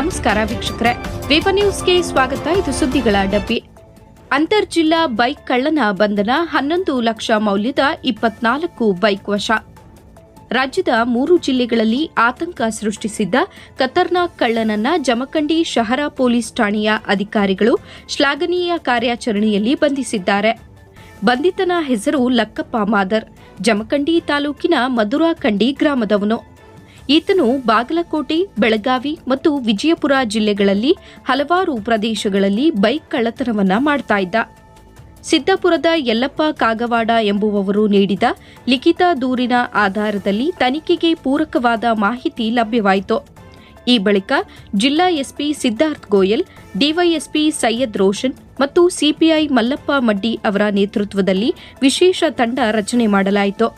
ನಮಸ್ಕಾರ ವೀಕ್ಷಕರೇ. ವಿವ ನ್ಯೂಸ್ಗೆ ಸ್ವಾಗತ. ಇದು ಸುದ್ದಿಗಳ ಡಬ್ಬಿ. ಅಂತರ್ ಜಿಲ್ಲಾ ಬೈಕ್ ಕಳ್ಳನ ಬಂಧನ ಹನ್ನೊಂದು ಲಕ್ಷ ಮೌಲ್ಯದ ಇಪ್ಪತ್ನಾಲ್ಕು ಬೈಕ್ ವಶ. ರಾಜ್ಯದ ಮೂರು ಜಿಲ್ಲೆಗಳಲ್ಲಿ ಆತಂಕ ಸೃಷ್ಟಿಸಿದ್ದ ಖತರ್ನಾಕ್ ಕಳ್ಳನನ್ನ ಜಮಖಂಡಿ ಶಹರ ಪೊಲೀಸ್ ಠಾಣೆಯ ಅಧಿಕಾರಿಗಳು ಶ್ಲಾಘನೀಯ ಕಾರ್ಯಾಚರಣೆಯಲ್ಲಿ ಬಂಧಿಸಿದ್ದಾರೆ. ಬಂಧಿತನ ಹೆಸರು ಲಕ್ಕಪ್ಪ ಮಾದರ್. ಜಮಖಂಡಿ ತಾಲೂಕಿನ ಮಧುರಾಖಂಡಿ ಗ್ರಾಮದವನು. ಈತನು ಬಾಗಲಕೋಟೆ, ಬೆಳಗಾವಿ ಮತ್ತು ವಿಜಯಪುರ ಜಿಲ್ಲೆಗಳಲ್ಲಿ ಹಲವಾರು ಪ್ರದೇಶಗಳಲ್ಲಿ ಬೈಕ್ ಕಳ್ಳತನವನ್ನ ಮಾಡ್ತಾ ಇದ್ದ. ಸಿದ್ದಾಪುರದ ಯಲ್ಲಪ್ಪ ಕಾಗವಾಡ ಎಂಬುವವರು ನೀಡಿದ ಲಿಖಿತ ದೂರಿನ ಆಧಾರದಲ್ಲಿ ತನಿಖೆಗೆ ಪೂರಕವಾದ ಮಾಹಿತಿ ಲಭ್ಯವಾಯಿತು. ಈ ಬಳಿಕ ಜಿಲ್ಲಾ ಎಸ್ಪಿ ಸಿದ್ಧಾರ್ಥ್ ಗೋಯಲ್, ಡಿವೈಎಸ್ಪಿ ಸೈಯದ್ ರೋಷನ್ ಮತ್ತು ಸಿಪಿಐ ಮಲ್ಲಪ್ಪ ಮಡ್ಡಿ ಅವರ ನೇತೃತ್ವದಲ್ಲಿ ವಿಶೇಷ ತಂಡ ರಚನೆ ಮಾಡಲಾಯಿತು.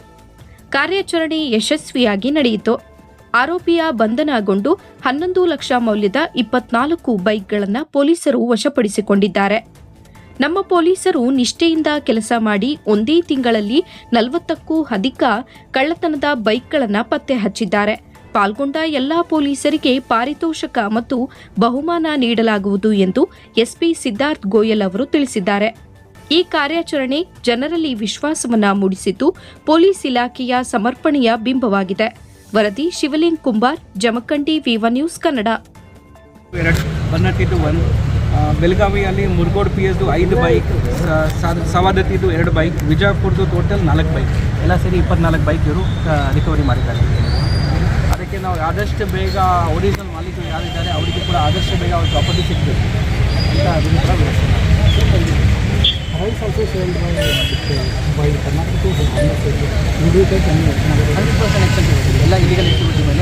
ಕಾರ್ಯಾಚರಣೆ ಯಶಸ್ವಿಯಾಗಿ ನಡೆಯಿತು. ಆರೋಪಿಯ ಬಂಧನಗೊಂಡು ಹನ್ನೊಂದು ಲಕ್ಷ ಮೌಲ್ಯದ ಇಪ್ಪತ್ನಾಲ್ಕು ಬೈಕ್ಗಳನ್ನು ಪೊಲೀಸರು ವಶಪಡಿಸಿಕೊಂಡಿದ್ದಾರೆ. ನಮ್ಮ ಪೊಲೀಸರು ನಿಷ್ಠೆಯಿಂದ ಕೆಲಸ ಮಾಡಿ ಒಂದೇ ತಿಂಗಳಲ್ಲಿ ನಲವತ್ತಕ್ಕೂ ಅಧಿಕ ಕಳ್ಳತನದ ಬೈಕ್ಗಳನ್ನು ಪತ್ತೆ ಹಚ್ಚಿದ್ದಾರೆ. ಪಾಲ್ಗೊಂಡ ಎಲ್ಲಾ ಪೊಲೀಸರಿಗೆ ಪಾರಿತೋಷಕ ಮತ್ತು ಬಹುಮಾನ ನೀಡಲಾಗುವುದು ಎಂದು ಎಸ್ಪಿ ಸಿದ್ಧಾರ್ಥ್ ಗೋಯಲ್ ಅವರು ತಿಳಿಸಿದ್ದಾರೆ. ಈ ಕಾರ್ಯಾಚರಣೆ ಜನರಲ್ಲಿ ವಿಶ್ವಾಸವನ್ನ ಮೂಡಿಸಿದ್ದು ಪೊಲೀಸ್ ಇಲಾಖೆಯ ಸಮರ್ಪಣೆಯ ಬಿಂಬವಾಗಿದೆ. ವರದಿ ಶಿವಲಿಂಗ್ ಕುಂಬಾರ್, ಜಮಖಂಡಿ, ವಿವ ನ್ಯೂಸ್ ಕನ್ನಡ. ಬೆಳಗಾವಿಯಲ್ಲಿ ಮುರುಗೋಡ್ ಪಿ ಎಸ್ದು ಐದು ಬೈಕ್ ಸವಾದತ್ತಿದ್ದು ಎರಡು ಬೈಕ್ ವಿಜಯಪುರದ್ದು ಟೋಟಲ್ ನಾಲ್ಕು ಬೈಕ್. ಎಲ್ಲ ಸೇರಿ ಇಪ್ಪತ್ನಾಲ್ಕು ಬೈಕ್ ಇವರು ರಿಕವರಿ ಮಾಡಿದ್ದಾರೆ. ಅದಕ್ಕೆ ನಾವು ಆದಷ್ಟು ಬೇಗ ಒರಿಜಿನಲ್ ಮಾಲೀಕರು ಯಾರಿದ್ದಾರೆ, ಅವರಿಗೆ ಕೂಡ ಆದಷ್ಟು ಬೇಗ ಅವ್ರಿಗೆ ಪ್ರಾಪರ್ಟಿ ಸಿಗಬೇಕು ಅಂತ ಅದನ್ನು ಕೂಡ ಹಂಡ್ರೆಡ್ ಪರ್ಸೆಂಟ್ ಎಕ್ಸೆಪ್ಟ್ ಎಲ್ಲ ಇಲಿಗಲ್ ಆಕ್ಟಿವಿಟಿ ಮೇಲೆ ಹಂಡ್ರೆಡ್ ಪರ್ಸೆಂಟ್